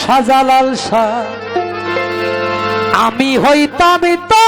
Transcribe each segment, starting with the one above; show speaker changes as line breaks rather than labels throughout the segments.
সাজালাল শাহ। আমি হইতাম তো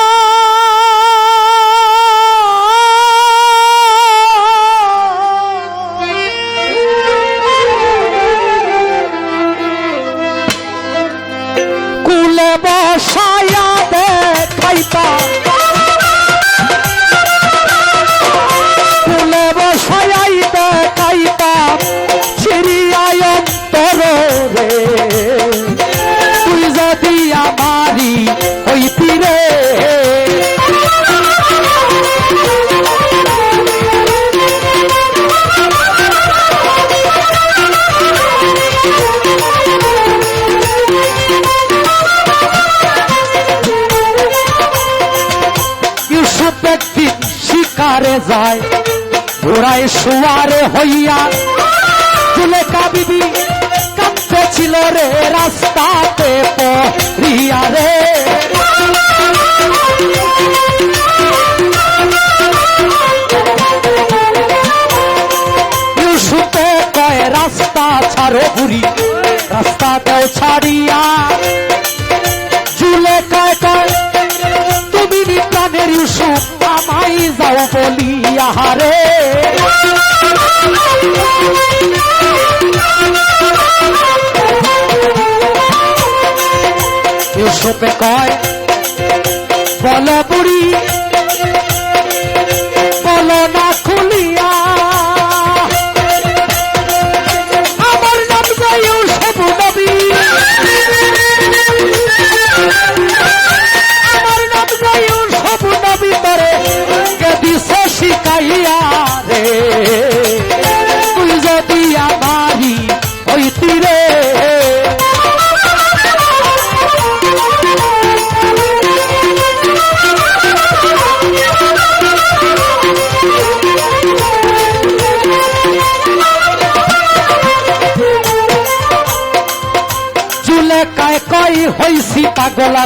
যায়। ঘোড়ায় শুয়ারে হইয়া জুলেখা বিবি কাঁদতে ছিল রে রাস্তাতে পড়িয়া রে। রাস্তা ছাড়ো বুড়ি রাস্তাতেও ছাড়িয়া বলিয়া রে ইউসুফে কয় বলা বুড়ি। কই হইছি পাগল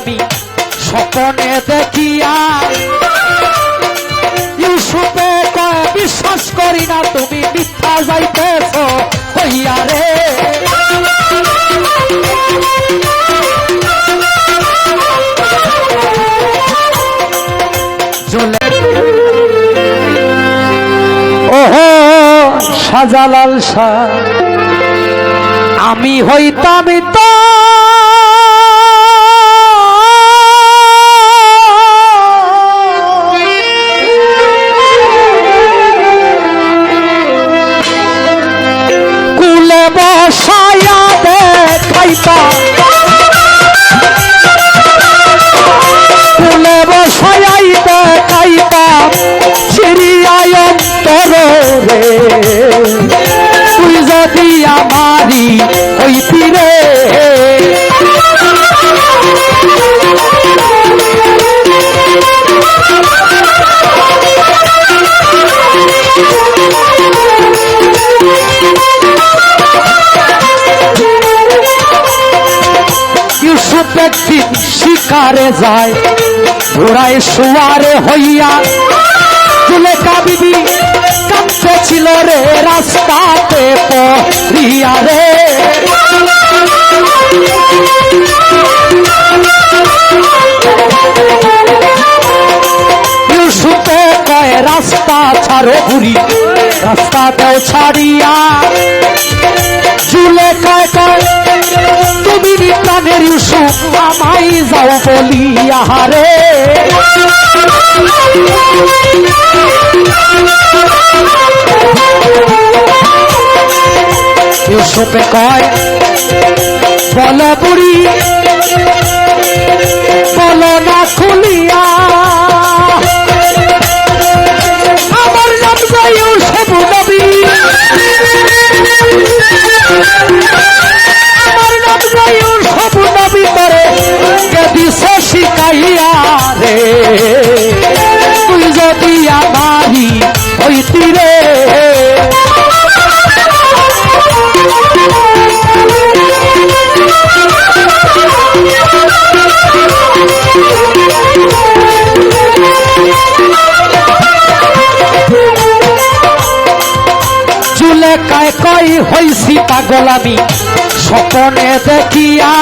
স্বপনে দেখিয়া ইউসুফে কয়, বিশ্বাস করি না তুমি মিথ্যা যাইতেছ, হইয়া রে। ওহো সাজালাল শাহ, আমি হইতাম তো fall. শিকারে যায়, ঘোড়ায় শুয়ারে হইয়া। জুলেখা বিবি কাঁদতে ছিল রে, রাস্তাতে পড়িয়া রে। ইউসুফে কয়, রাস্তা ছাড়ো বুড়ি রাস্তাতেও ছাড়িয়া। ইউসুফ আমাই যাও বলিয়া রে ইউসুফে কয় বল বুড়ি বল না কায় কই হইছি পাগল স্বপনে দেখিয়া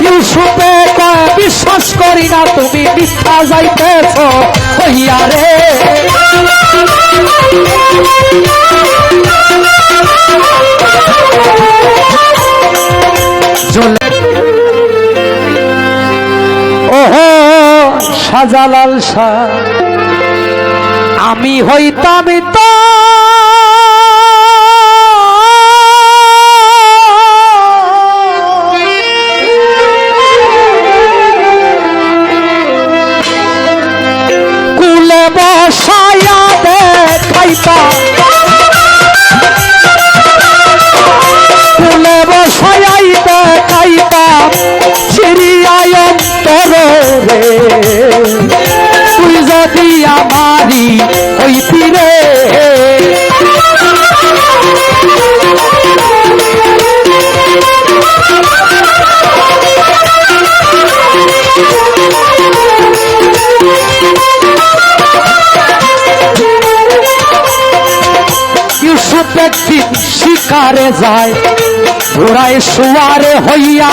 ইউসুফে কয়, বিশ্বাস করি না তুমি মিথ্যা যাইতেছ। হইয়া রে। সাজালাল শাহ। আমি হইতাম তো শিকারে যায়। ঘোড়ায় শুয়ারে হইয়া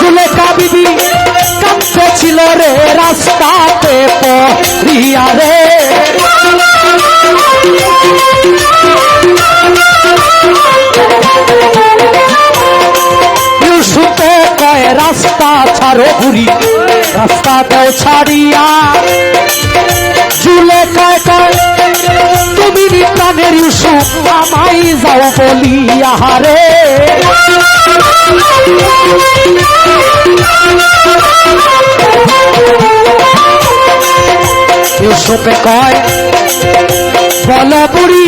জুলেখা বিবি কাঁদতে ছিল রে রাস্তাতে পড়িয়া রে। রাস্তা ছাড়ো ঘুরি রাস্তা দেও ছাড়িয়া কয় তুমি নি প্রাণের ইউসুফ আমাই যাও বলিয়া রে ইউসুফে কয়, বল বুড়ি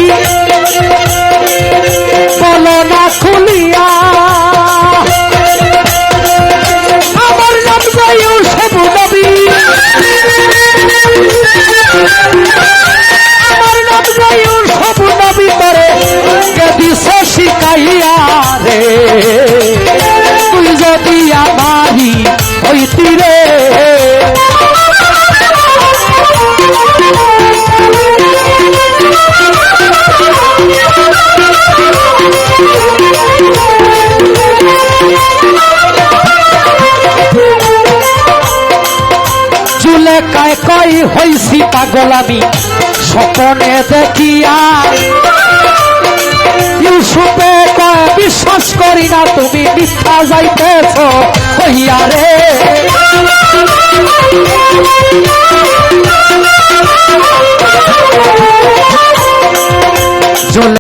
কায় কই হইছি পাগল আমি স্বপনে দেখিয়া ইউসুফে কয়, বিশ্বাস করি না তুমি মিথ্যা যাইতেছ হইয়া রে। চুলে